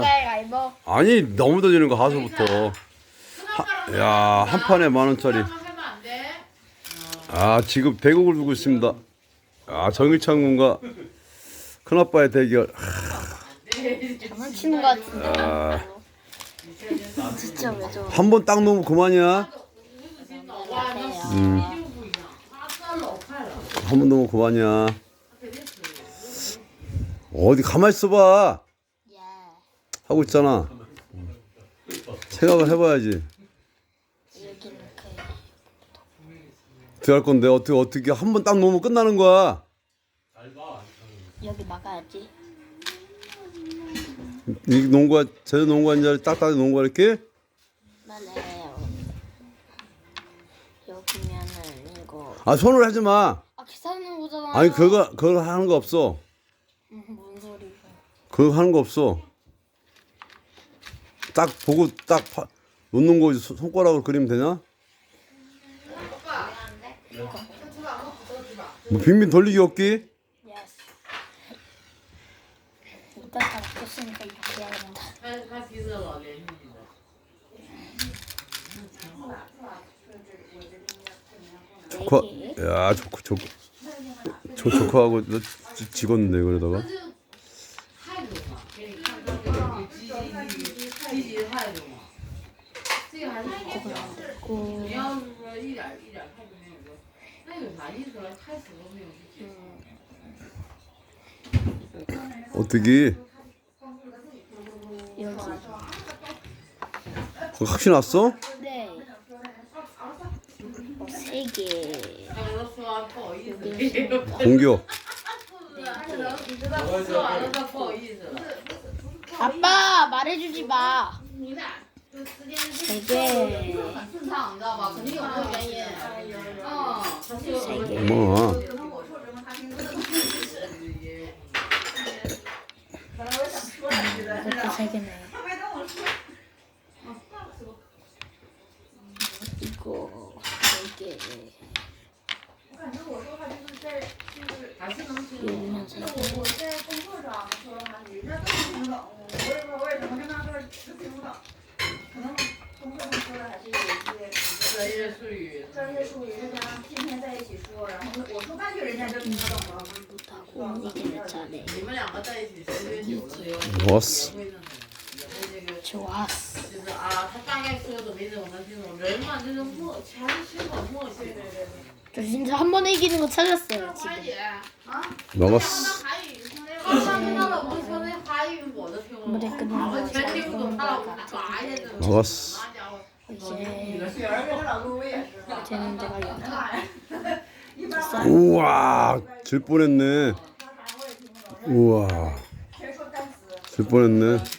가위바위보. 아니 너무 던지는 거 하수부터. 야한 판에 만 원짜리. 아 지금 대국을 두고 있습니다. 아 정일창 군과 큰아빠의 대결. 장난치는 거 같은데. 아, 진짜 왜 저? 한번 딱 놓으면 그만이야. 음. 한 번 놓으면 그만이야. 어디 가만 있어봐. 예. 하고 있잖아. 생각을 해봐야지. 어떻게 할 건데 어떻게 어떻게 한 번 딱 놓으면 끝나는 거야. 여기 막아야지. 이 농구가 제대로 농구한 자리 딱딱 농구 이렇게 맞아요. 여기면은 이거. 아 손을 하지 마. 아 계산하는 거잖아. 아니 그거 그거 하는 거 없어. 음, 뭔 소리야? 그거 하는 거 없어. 딱 보고 딱 파, 놓는 거 손가락으로 그리면 되냐? 뭐 빙빙 돌리기 없기? 네, 조카, 네. 야 조카 조카, 조카하고 나 찍었는데 그러다가. 어떻게? 여기 거 확신 왔어? 네세개 공교 아빠 말해주지 마. 되게 뭐 이렇게 세 개네. 이거 세 개. 还是能听懂我我在工作上说还是人家都听不懂我也不知道为什么就那事儿听不懂可能工作上说的还是有一些专业术语专业术语人家天天在一起说然后我说半句人家就听不懂了。你们两个在一起时间久了有点儿累就是啊他大概说的没怎么能听懂人嘛就是默全是很默契的。那种 저 진짜 한 번에 이기는 거 찾았어요 花 지금. 姐啊， 먹었어. 韩语说那刚刚听到老公说那华语我都听不懂，我全听不懂，他老公啥呀这？ 먹었어. 那家伙， 이제 女儿跟她老公我也是吧， 쟤는 데가 연타. 一般 우와 질 뻔했네. 他啥我也听不懂， 우와 全说单词， 질 뻔했네. 不是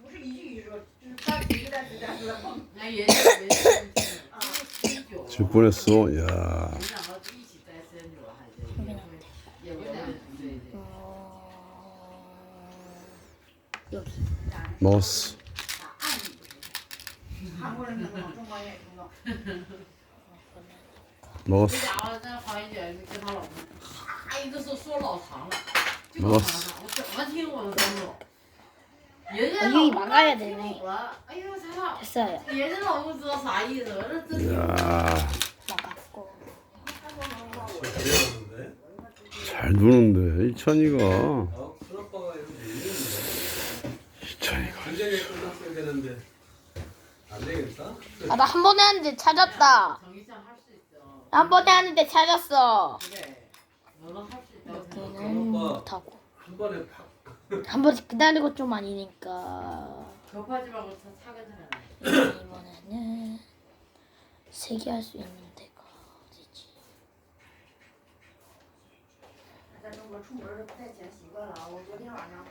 不是一句一句说，就是单词一个单词单词的蹦。那也也 就不能说，呀！莫斯，莫斯，这家伙，这黄云姐跟她老公，哎，这事儿说老长了，就讲他，我怎么听我都听不懂。 여기 막아야 되네. 됐어요. 야, 잘 노는데 이찬이가 이찬이가. 아, 나 한 번에 하는데 찾았다. 한 번에 하는데 찾았어. 그래. 너는 음, 못하고. 한 번에 팍 한 번씩 기다리고 좀 아니니까. 급하지 말고 차 차근차근. 해. 이번에는 세 개 할 수 있는 데가 어디지? 在中国出门儿不带钱习惯了啊，我昨天晚上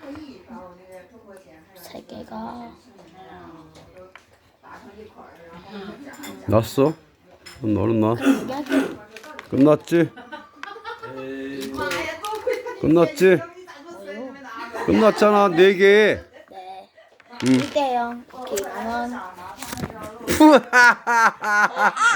特意把我那个中国钱还有 세 개가 我都打成一捆儿，然后夹一夹。 났어? 그럼 너는 나. 세 개? 끝났지? 诶，妈呀，多亏他 끝났지? 끝났잖아 네 개. 네. 응. 1대 오케이, 응원.